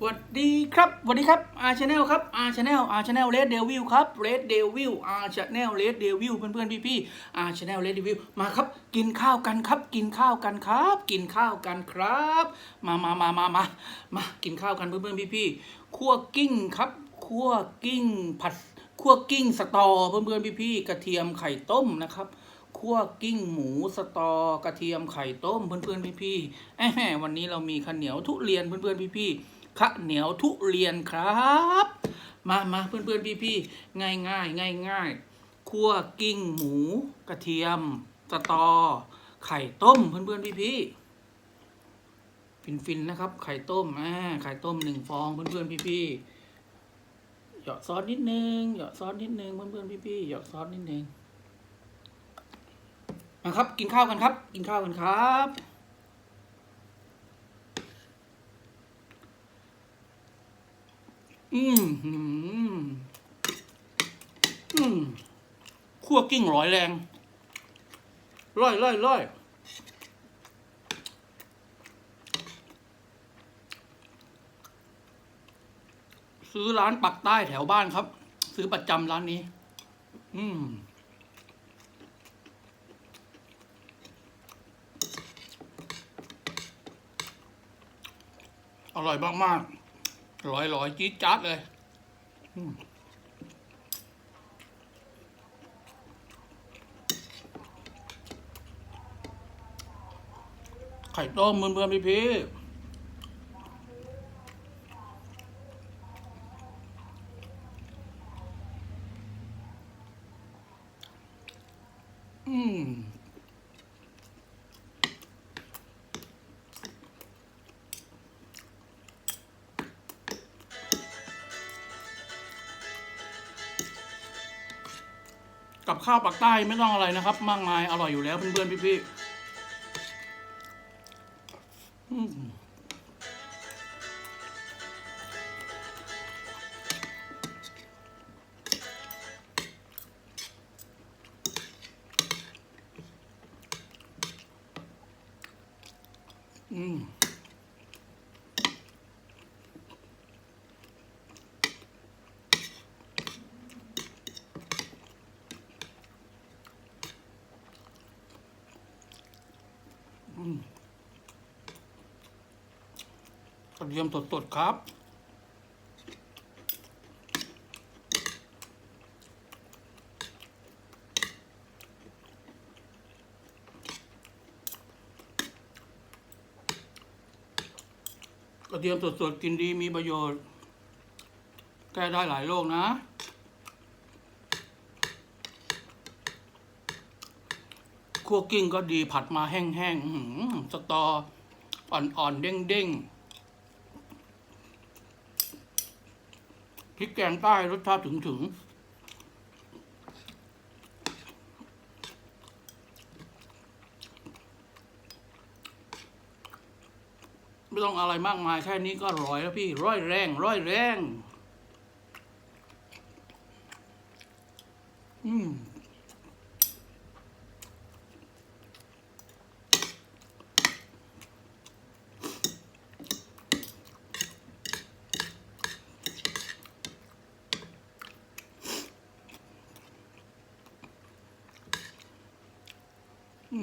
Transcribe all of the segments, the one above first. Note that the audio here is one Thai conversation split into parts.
สวัสดีครับสวัสดีครับอาร์ชาแนลครับอาร์ชาแนลอาร์ชาแนลเลดเดวิลครับเลดเดวิลอาร์ชาแนลเลดเดวิลเพื่อนเพื่อนพี่พี่อาร์ชาแนลเลดเดวิลมาครับ กินข้าวกันครับ กินข้าวกันครับ กินข้าวกันครับ มามามามามามากินข้าวกันเพื่อนเพื่อนพี่พี่คั่วกิ้งครับคั่วกิ้งผัดคั่วกิ้งสตอเพื่อนเพื่อนพี่พี่กระเทียมไข่ต้มนะครับคั่วกิ้งหมูสตอกระเทียมไข่ต้มเพื่อนเพื่อนพี่พี่แหมวันนี้เรามีข้าวเหนียวทุเรียนเพื่อนเพื่อนพี่พี่ ข้าวเหนียวทุเรียนครับ มามาเพื่อนเพื่อนพี่พี่ง่ายง่ายง่ายง่ายคั่วกิ้งหมูกระเทียมสตอ ไข่ต้มเพื่อนเพื่อนพี่พี่ฟินฟินๆนะครับ ไข่ต้มอ่าไข่ต้มหนึ่งฟองเพื่อนเพื่อนพี่พี่หยอดซอสนิดนึงหยอดซอสนิดนึงเพื่อนเพื่อนพี่พี่หยอดซอสนิดนึงนะครับ กินข้าวกันครับ กินข้าวกันครับ อืมอืมคั่วกิ้งร้อยแรงร้อยร้อยร้อยซื้อร้านปักใต้แถวบ้านครับ ซื้อประจำร้านนี้ อืมอร่อยมาก ๆ ร้อยร้อยจี๊ดจ๊าดเลยไข่ต้มเพื่อนๆพี่พี่อืม กับข้าวปักใต้ไม่ต้องอะไรนะครับ มากมายอร่อยอยู่แล้วเพื่อนๆพี่ๆ กระเทียมสดๆครับ กระเทียมสดๆกินดีมีประโยชน์ แก้ได้หลายโรคนะคั่วกิ้งก็ดีผัดมาแห้งๆหือสตออ่อนๆเด้งๆ พริกแกงใต้รสชาติถึงถึงไม่ต้องอะไรมากมายแค่นี้ก็ร้อยแล้วพี่ร้อยแรงร้อยแรง อืม ต่อ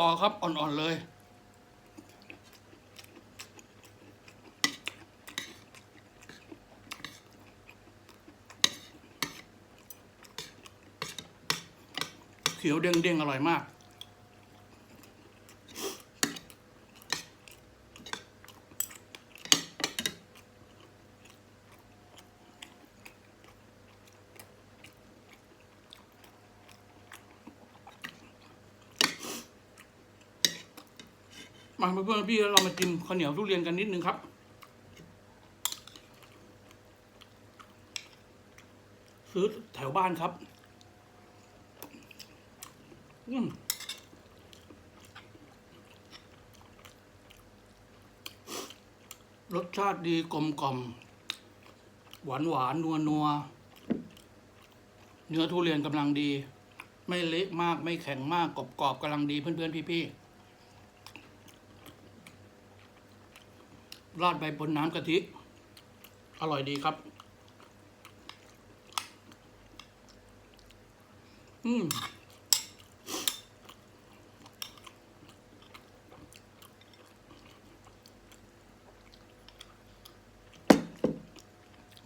ต่อครับ อ่อน ๆ เลยเขียวเด้งๆอร่อยมาก มาเพื่อนๆพี่เรามากินข้าวเหนียวทุเรียนกันนิดนึงครับซื้อแถวบ้านครับ อืมรสชาติดีกลมกล่อม หวานหวานนัวนัวเนื้อทุเรียนกำลังดี ไม่เละมากไม่แข็งมากกรอบกรอบๆกำลังดีเพื่อนเพื่อนพี่พี่ๆ ราดไปบนน้ำกะทิ อร่อยดีครับ อืม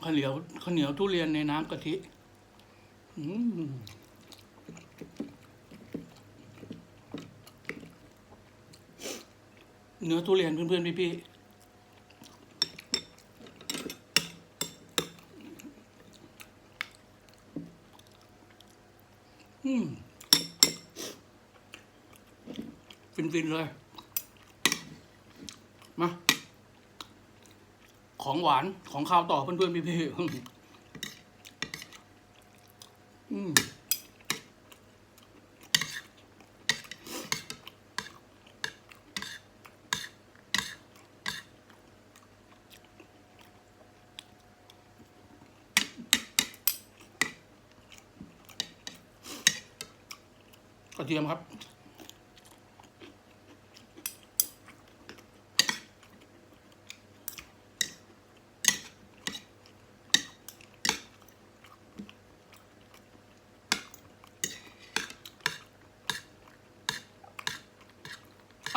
ข้าวเหนียวข้าวเหนียวทุเรียนในน้ำกะทิอืมเนื้อทุเรียนเพื่อนๆพี่ๆอืม ฟินๆเลย มา ของหวานของข้าวต่อเพื่อนๆพี่ๆอืมกระเทียมครับ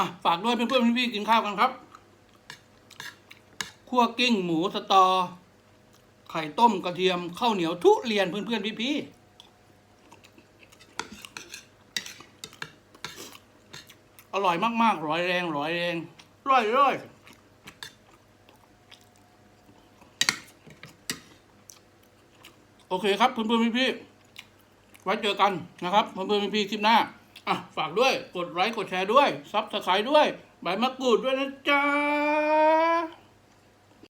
อะฝากด้วยเพื่อนๆพี่ๆกินข้าวกันครับคั่วกิ้งหมูสตอ ไข่ต้มกระเทียมข้าวเหนียวทุเรียนเพื่อนๆพี่ๆอร่อยมากๆ ร้อยแรง ร้อยแรง ร้อยร้อยโอเคครับเพื่อนๆพี่ๆไว้เจอกันนะครับเพื่อนๆพี่ๆคลิปหน้า อะฝากด้วยกดไลค์กดแชร์ด้วยซับสไครต์ด้วย ใบมะกรูดด้วยนะจ๊ะ